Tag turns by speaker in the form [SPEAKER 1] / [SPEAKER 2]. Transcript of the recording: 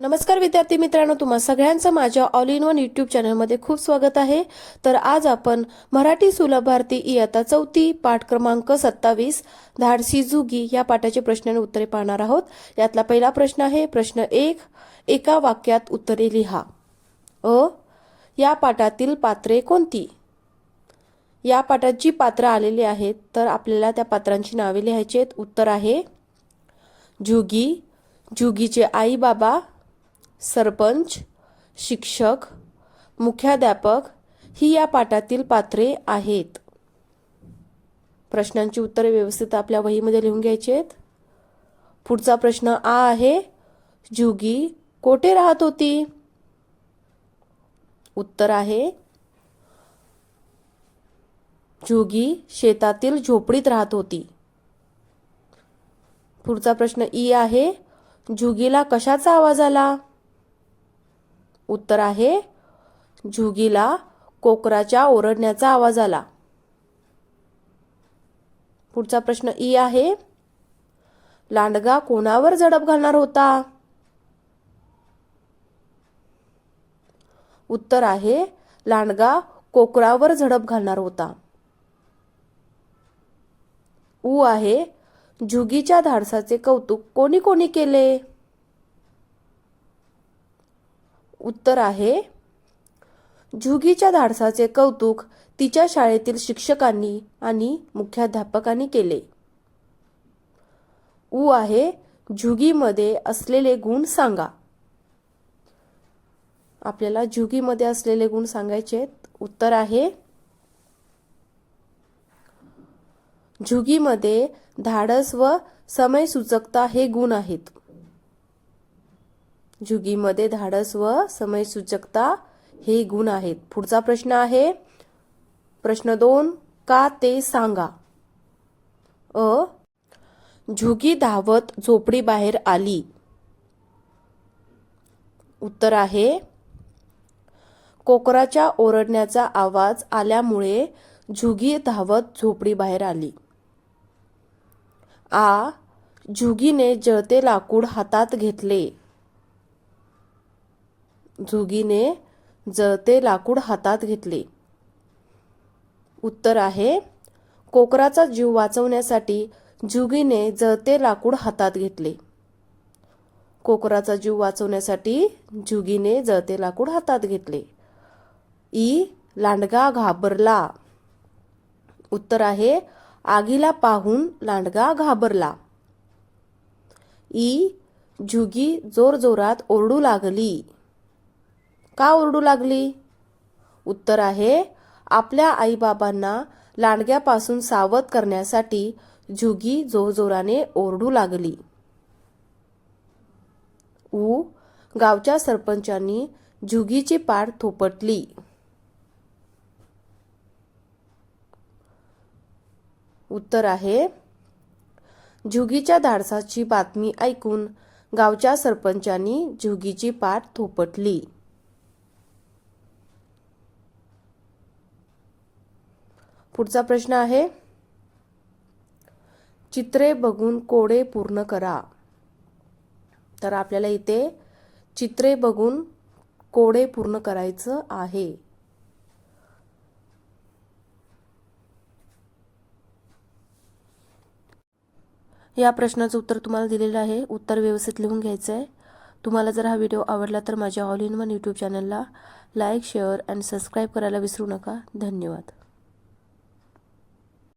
[SPEAKER 1] नमस्कार विद्यार्थी मित्रांनो तुम्हा सगळ्यांचं माझ्या ऑल इन वन यूट्यूब चॅनलमध्ये खूप स्वागत आहे. तर आज आपण मराठी सुलभ भारती इयत्ता चौथी पाठ क्रमांक सत्तावीस धाडसी जुगी या पाठाचे प्रश्न आणि उत्तरे पाहणार आहोत. यातला पहिला प्रश्न आहे प्रश्न एक एका वाक्यात उत्तरे लिहा. अ या पाठातील पात्रे कोणती? या पाठात जी पात्रं आलेली आहेत तर आपल्याला त्या पात्रांची नावे लिहायची आहेत. उत्तर आहे जुगी जुगीचे आई बाबा सरपंच शिक्षक मुख्याध्यापक ही या पाठातील पात्रे आहेत. प्रश्नांची उत्तरे व्यवस्थित आपल्या वहीमध्ये लिहून घ्यायची आहेत. पुढचा प्रश्न आ आहे जुगी कोठे राहत होती? उत्तर आहे जुगी शेतातील झोपडीत राहत होती. पुढचा प्रश्न ई आहे जुगीला कशाचा आवाज आला? उत्तर आहे झुगीला कोकराच्या ओरडण्याचा आवाज आला. पुढचा प्रश्न ई आहे लांडगा कोणावर झडप घालणार होता? उत्तर आहे लांडगा कोकरावर झडप घालणार होता. ऊ आहे झुगीच्या धाडसाचे कौतुक कोणी कोणी केले? उत्तर आहे. झुगीच्या धाडसाचे कौतुक तिच्या शाळेतील शिक्षकांनी आणि मुख्याध्यापकांनी केले. ऊ आहे झुगीमध्ये असलेले गुण सांगा. आपल्याला झुगीमध्ये असलेले गुण सांगायचे उत्तर आहे. झुगीमध्ये धाडस व समयसूचकता हे गुण आहेत. जुगीमध्ये धाडस व समयसूचकता हे गुण आहेत. पुढचा प्रश्न आहे. प्रश्न दोन का ते सांगा? अ. झुगी धावत झोपडी बाहेर आली. उत्तर आहे. कोकराच्या ओरडण्याचा आवाज आल्यामुळे झुगी धावत झोपडी बाहेर आली. आ. झुगीने जळते लाकूड हातात घेतले. झुगीने जळते लाकूड हातात घेतले. उत्तर आहे कोकराचा जीव वाचवण्यासाठी झुगीने जळते लाकूड हातात घेतले. कोकराचा जीव वाचवण्यासाठी झुगीने जळते लाकूड हातात घेतले. ई. लांडगा घाबरला. उत्तर आहे आगीला पाहून लांडगा घाबरला. ई. झुगी जोरजोरात ओरडू लागली. का ओरडू लागली? उत्तर आहे आपल्या आईबाबांना लांडग्यापासून सावध करण्यासाठी झुगी जोरजोराने ओरडू लागली. ऊ गावच्या सरपंचांनी झुगीची पाठ थोपटली. उत्तर आहे झुगीच्या धाडसाची बातमी ऐकून गावच्या सरपंचांनी झुगीची पाठ थोपटली. पुढचा प्रश्न आहे. चित्रे बघून कोडे पूर्ण करा. तर आपल्याला इथे चित्रे बघून कोडे पूर्ण करायचं आहे. या प्रश्नाचं उत्तर तुम्हाला दिलेलं आहे. उत्तर व्यवस्थित लिहून घ्यायचं आहे. तुम्हाला जर हा व्हिडिओ आवडला तर माझ्या ऑल इन वन यूट्यूब चॅनलला लाईक शेअर अँड सबस्क्राईब करायला विसरू नका. धन्यवाद.